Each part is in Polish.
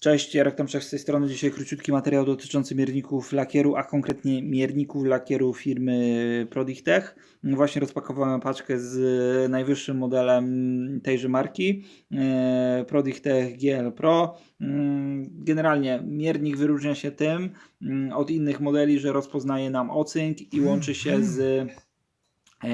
Cześć, Jarek Tomczak z tej strony. Dzisiaj króciutki materiał dotyczący mierników lakieru, a konkretnie mierników lakieru firmy Prodichtech. Właśnie rozpakowałem paczkę z najwyższym modelem tejże marki, e, Prodichtech GL Pro. Mm, Generalnie miernik wyróżnia się tym mm, od innych modeli, że rozpoznaje nam ocynk i łączy się z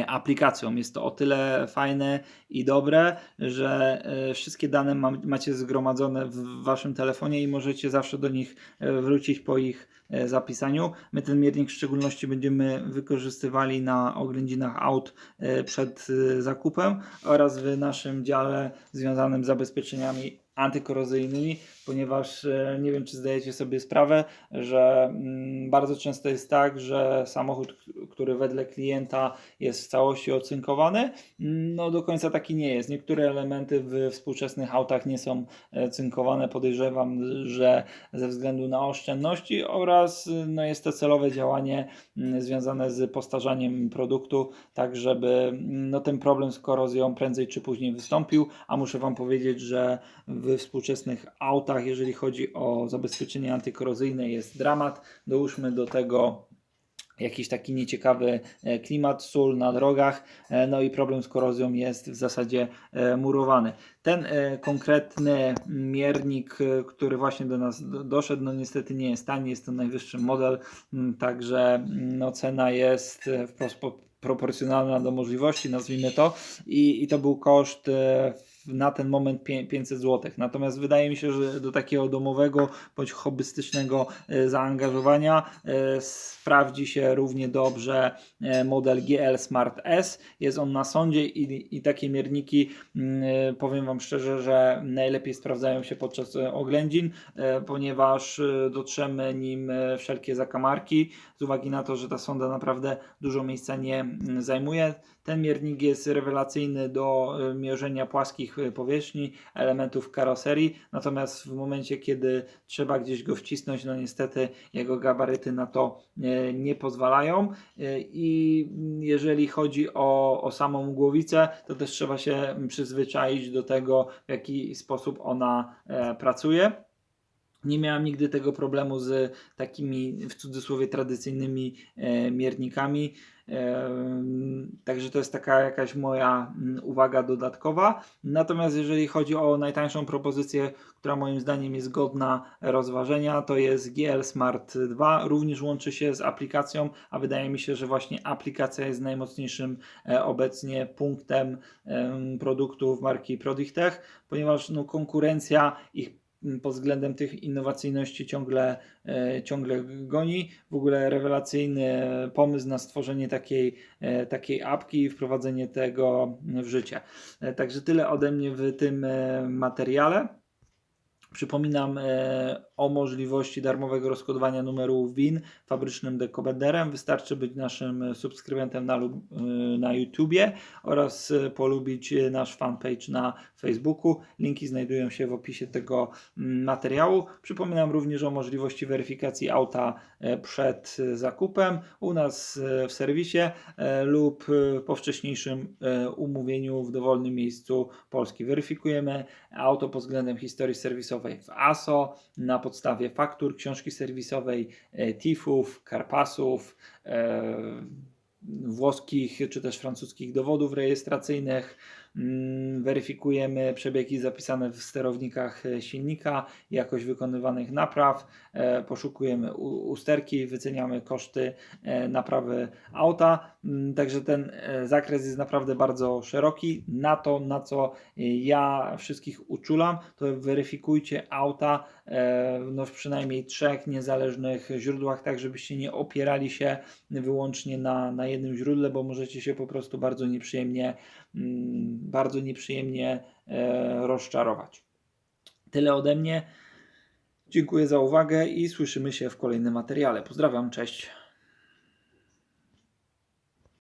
aplikacją. Jest to o tyle fajne i dobre, że e, wszystkie dane macie zgromadzone w waszym telefonie i możecie zawsze do nich e, wrócić po ich e, zapisaniu. My ten miernik w szczególności będziemy wykorzystywali na oględzinach aut e, przed e, zakupem oraz w naszym dziale związanym z zabezpieczeniami antykorozyjnymi, ponieważ e, nie wiem, czy zdajecie sobie sprawę, że mm, bardzo często jest tak, że samochód, który wedle klienta jest w całości ocynkowany, mm, no do końca taki nie jest. Niektóre elementy w współczesnych autach nie są e, cynkowane. Podejrzewam, że ze względu na oszczędności oraz no, jest to celowe działanie mm, związane z postarzaniem produktu, tak żeby no, ten problem z korozją prędzej czy później wystąpił, a muszę Wam powiedzieć, że w współczesnych autach, jeżeli chodzi o zabezpieczenie antykorozyjne, jest dramat. Dołóżmy do tego jakiś taki nieciekawy e, klimat, sól na drogach, e, no i problem z korozją jest w zasadzie e, murowany. Ten konkretny miernik, który właśnie do nas do- doszedł, no niestety nie jest tani, jest to najwyższy model, także no, cena jest wprost po- proporcjonalna do możliwości, nazwijmy to, i, i to był koszt w- na ten moment pię- 500 zł. Natomiast wydaje mi się, że do takiego domowego bądź hobbystycznego e, zaangażowania e, sprawdzi się równie dobrze e, model GL Smart S. Jest on na sądzie i, i takie mierniki, mm, powiem Wam szczerze, że najlepiej sprawdzają się podczas oględzin, ponieważ dotrzemy nim wszelkie zakamarki, z uwagi na to, że ta sonda naprawdę dużo miejsca nie mm, zajmuje. Ten miernik jest rewelacyjny do mierzenia płaskich e, powierzchni, elementów karoserii, natomiast w momencie, kiedy trzeba gdzieś go wcisnąć, no niestety jego gabaryty na to e, nie pozwalają. E, I jeżeli chodzi o, o samą głowicę, to też trzeba się przyzwyczaić do tego, w jaki sposób ona pracuje. Nie miałem nigdy tego problemu z takimi w cudzysłowie tradycyjnymi e, miernikami. Em, Także to jest taka jakaś moja mm, uwaga dodatkowa. Natomiast jeżeli chodzi o najtańszą propozycję, która moim zdaniem jest godna rozważenia, to jest GL Smart 2. Również łączy się z aplikacją, a wydaje mi się, że właśnie aplikacja jest najmocniejszym e, obecnie punktem em, produktów marki Prodichtech, ponieważ no, konkurencja ich pod względem tych innowacyjności ciągle, e, ciągle goni. W ogóle rewelacyjny pomysł na stworzenie takiej, e, takiej apki i wprowadzenie tego w życie. E, Także tyle ode mnie w tym materiale. Przypominam e, o możliwości darmowego rozkodowania numeru WIN fabrycznym dekoderem. Wystarczy być naszym subskrybentem na, e, na YouTubie oraz e, polubić nasz fanpage na Facebooku. Linki znajdują się w opisie tego materiału. Przypominam również o możliwości weryfikacji auta przed zakupem u nas w serwisie lub po wcześniejszym umówieniu w dowolnym miejscu Polski. Weryfikujemy auto pod względem historii serwisowej w ASO na podstawie faktur, książki serwisowej, e, TIF-ów, Karpasów, e, włoskich czy też francuskich dowodów rejestracyjnych. Mm, Weryfikujemy przebiegi zapisane w sterownikach e, silnika, jakość wykonywanych napraw, e, poszukujemy usterki, wyceniamy koszty e, naprawy auta. Mm, Także ten zakres jest naprawdę bardzo szeroki. Na to, na co ja wszystkich uczulam, to weryfikujcie auta no, w przynajmniej trzech niezależnych źródłach, tak żebyście nie opierali się wyłącznie na, na jednym źródle, bo możecie się po prostu bardzo nieprzyjemnie, mm, bardzo nieprzyjemnie e, rozczarować. Tyle ode mnie. Dziękuję za uwagę i słyszymy się w kolejnym materiale. Pozdrawiam, cześć.